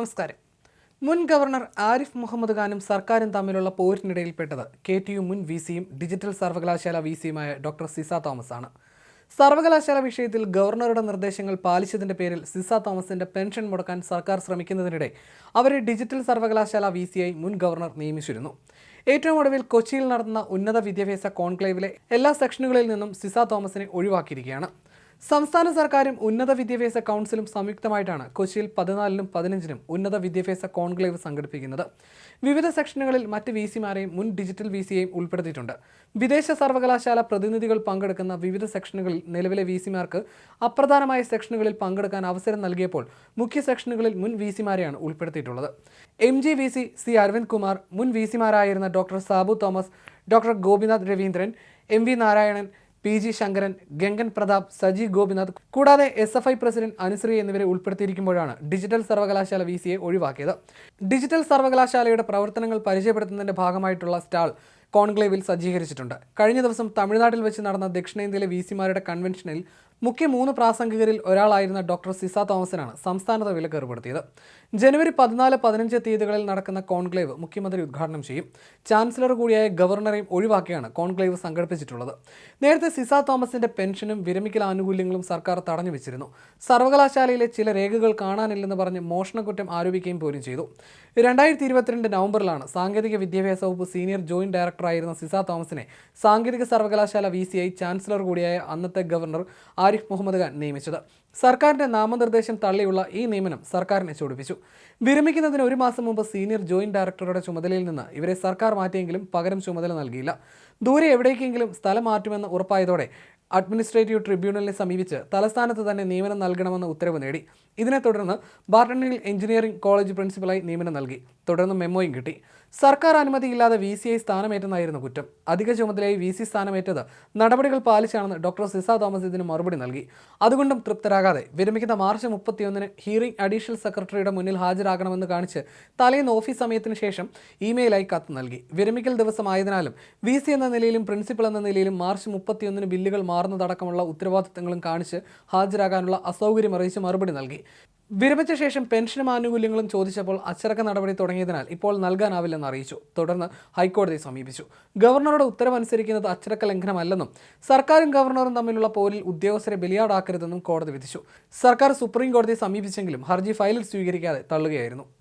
നമസ്കാരം. മുൻ ഗവർണർ ആരിഫ് മുഹമ്മദ് ഖാനും സർക്കാരും തമ്മിലുള്ള പോരിനിടയിൽപ്പെട്ടത് കെ ടി യു മുൻ വി സിയും ഡിജിറ്റൽ സർവകലാശാല വി സിയുമായ ഡോക്ടർ സിസ തോമസ് ആണ് സർവകലാശാല വിഷയത്തിൽ ഗവർണറുടെ നിർദ്ദേശങ്ങൾ പാലിച്ചതിന്റെ പേരിൽ സിസ തോമസിന്റെ പെൻഷൻ മുടക്കാൻ സർക്കാർ ശ്രമിക്കുന്നതിനിടെ അവരെ ഡിജിറ്റൽ സർവകലാശാല വി സിയായി മുൻ ഗവർണർ നിയമിച്ചിരുന്നു. ഏറ്റവും ഒടുവിൽ കൊച്ചിയിൽ നടന്ന ഉന്നത വിദ്യാഭ്യാസ കോൺക്ലേവിലെ എല്ലാ സെക്ഷനുകളിൽ നിന്നും സിസ തോമസിനെ ഒഴിവാക്കിയിരിക്കുകയാണ്. സംസ്ഥാന സർക്കാരും ഉന്നത വിദ്യാഭ്യാസ കൗൺസിലും സംയുക്തമായിട്ടാണ് കൊച്ചിയിൽ പതിനാലിനും പതിനഞ്ചിനും ഉന്നത വിദ്യാഭ്യാസ കോൺക്ലേവ് സംഘടിപ്പിക്കുന്നത്. വിവിധ സെക്ഷനുകളിൽ മറ്റ് വി സിമാരെയും മുൻ ഡിജിറ്റൽ വി സിയെയും ഉൾപ്പെടുത്തിയിട്ടുണ്ട്. വിദേശ സർവകലാശാല പ്രതിനിധികൾ പങ്കെടുക്കുന്ന വിവിധ സെക്ഷനുകളിൽ നിലവിലെ വി സിമാർക്ക് അപ്രധാനമായ സെക്ഷനുകളിൽ പങ്കെടുക്കാൻ അവസരം നൽകിയപ്പോൾ മുഖ്യ സെക്ഷനുകളിൽ മുൻ വി സിമാരെയാണ് ഉൾപ്പെടുത്തിയിട്ടുള്ളത്. M G V C C Aravind Kumar മുൻ V സിമാരായിരുന്ന doctor Sabu Thomas doctor Gopinath Raveendran M V Narayanan P G Sankaran Gangan Prathap Saji Gopinath കൂടാതെ S F I president Anusree എന്നിവരെ ഉൾപ്പെടുത്തിയിരിക്കുമ്പോഴാണ് ഡിജിറ്റൽ സർവകലാശാല V സിയെ ഒഴിവാക്കിയത്. Digital സർവകലാശാലയുടെ പ്രവർത്തനങ്ങൾ പരിചയപ്പെടുത്തുന്നതിന്റെ ഭാഗമായിട്ടുള്ള സ്റ്റാൾ കോൺക്ലേവിൽ സജ്ജീകരിച്ചിട്ടുണ്ട്. കഴിഞ്ഞ ദിവസം തമിഴ്നാട്ടിൽ വെച്ച് നടന്ന ദക്ഷിണേന്ത്യയിലെ വി സിമാരുടെ കൺവെൻഷനിൽ മുഖ്യ മൂന്ന് പ്രാസംഗികരിൽ ഒരാളായിരുന്ന ഡോക്ടർ സിസ തോമസിനാണ് സംസ്ഥാനത്ത് വിലക്ക് ഏർപ്പെടുത്തിയത് ജനുവരി പതിനാല് പതിനഞ്ച് തീയതികളിൽ നടക്കുന്ന കോൺക്ലേവ് മുഖ്യമന്ത്രി ഉദ്ഘാടനം ചെയ്യും. ചാൻസലർ കൂടിയായ ഗവർണറെയും ഒഴിവാക്കിയാണ് കോൺക്ലേവ് സംഘടിപ്പിച്ചിട്ടുള്ളത്. നേരത്തെ സിസ തോമസിന്റെ പെൻഷനും വിരമിക്കൽ ആനുകൂല്യങ്ങളും സർക്കാർ തടഞ്ഞു വെച്ചിരുന്നു. സർവകലാശാലയിലെ ചില രേഖകൾ കാണാനില്ലെന്ന് പറഞ്ഞ് മോഷണക്കുറ്റം ആരോപിക്കുകയും പോലും ചെയ്തു. രണ്ടായിരത്തി ഇരുപത്തിരണ്ട് നവംബറിലാണ് സാങ്കേതിക വിദ്യാഭ്യാസ വകുപ്പ് സീനിയർ ജോയിന്റ് ഡയറക്ടറായിരുന്ന സിസ തോമസിനെ സാങ്കേതിക സർവകലാശാല വി സി ഐ ചാൻസലർ കൂടിയായ അന്നത്തെ ഗവർണർ ആരിഫ് മുഹമ്മദ് ഖാൻ നിയമിച്ചത്. സർക്കാരിന്റെ നാമനിർദ്ദേശം തള്ളിയുള്ള ഈ നിയമനം സർക്കാരിനെ ചൊടിപ്പിച്ചു. വിരമിക്കുന്നതിന് ഒരു മാസം മുമ്പ് സീനിയർ ജോയിന്റ് ഡയറക്ടറുടെ ചുമതലയിൽ നിന്ന് ഇവരെ സർക്കാർ മാറ്റിയെങ്കിലും പകരം ചുമതല നൽകിയില്ല. ദൂരെ എവിടേക്കെങ്കിലും സ്ഥലം മാറ്റുമെന്ന് ഉറപ്പായതോടെ അഡ്മിനിസ്ട്രേറ്റീവ് ട്രിബ്യൂണലിനെ സമീപിച്ച് തലസ്ഥാനത്ത് തന്നെ നിയമനം നൽകണമെന്ന് ഉത്തരവ് നേടി. ഇതിനെ തുടർന്ന് ബാർട്ടണിൽ എഞ്ചിനീയറിംഗ് കോളേജ് പ്രിൻസിപ്പലായി നിയമനം നൽകി. തുടർന്ന് മെമ്മോയും കിട്ടി. സർക്കാർ അനുമതിയില്ലാതെ വി സി ഐ സ്ഥാനമേറ്റെന്നായിരുന്നു കുറ്റം. അധിക ചുമതലയായി വി സി സ്ഥാനമേറ്റത് നടപടികൾ പാലിച്ചാണെന്ന് ഡോക്ടർ സിസ തോമസ് ഇതിന് മറുപടി നൽകി. അതുകൊണ്ടും തൃപ്തരാകാതെ വിരമിക്കുന്ന മാർച്ച് മുപ്പത്തിയൊന്നിന് ഹിയറിംഗ് അഡീഷണൽ സെക്രട്ടറിയുടെ മുന്നിൽ ഹാജരാകണമെന്ന് കാണിച്ച് തലേന്ന് ഓഫീസ് സമയത്തിന് ശേഷം ഇമെയിലായി കത്ത് നൽകി. വിരമിക്കൽ ദിവസമായതിനാലും വി സി എന്ന നിലയിലും പ്രിൻസിപ്പൽ എന്ന നിലയിലും മാർച്ച് മുപ്പത്തിയൊന്നിന് ബില്ലുകൾ മാറുന്നതടക്കമുള്ള ഉത്തരവാദിത്തങ്ങളും കാണിച്ച് ഹാജരാകാനുള്ള അസൗകര്യം അറിയിച്ച് മറുപടി നൽകി. വിരമിച്ച ശേഷം പെൻഷനും ആനുകൂല്യങ്ങളും ചോദിച്ചപ്പോൾ അച്ചടക്ക നടപടി തുടങ്ങിയതിനാൽ ഇപ്പോൾ നൽകാനാവില്ലെന്ന് അറിയിച്ചു. തുടർന്ന് ഹൈക്കോടതിയെ സമീപിച്ചു. ഗവർണറുടെ ഉത്തരവനുസരിക്കുന്നത് അച്ചടക്ക ലംഘനമല്ലെന്നും സർക്കാരും ഗവർണറും തമ്മിലുള്ള പോരിൽ ഉദ്യോഗസ്ഥരെ ബലിയാടാക്കരുതെന്നും കോടതി വിധിച്ചു. സർക്കാർ സുപ്രീം കോടതിയെ സമീപിച്ചെങ്കിലും ഹർജി ഫയലിൽ സ്വീകരിക്കാതെ തള്ളുകയായിരുന്നു.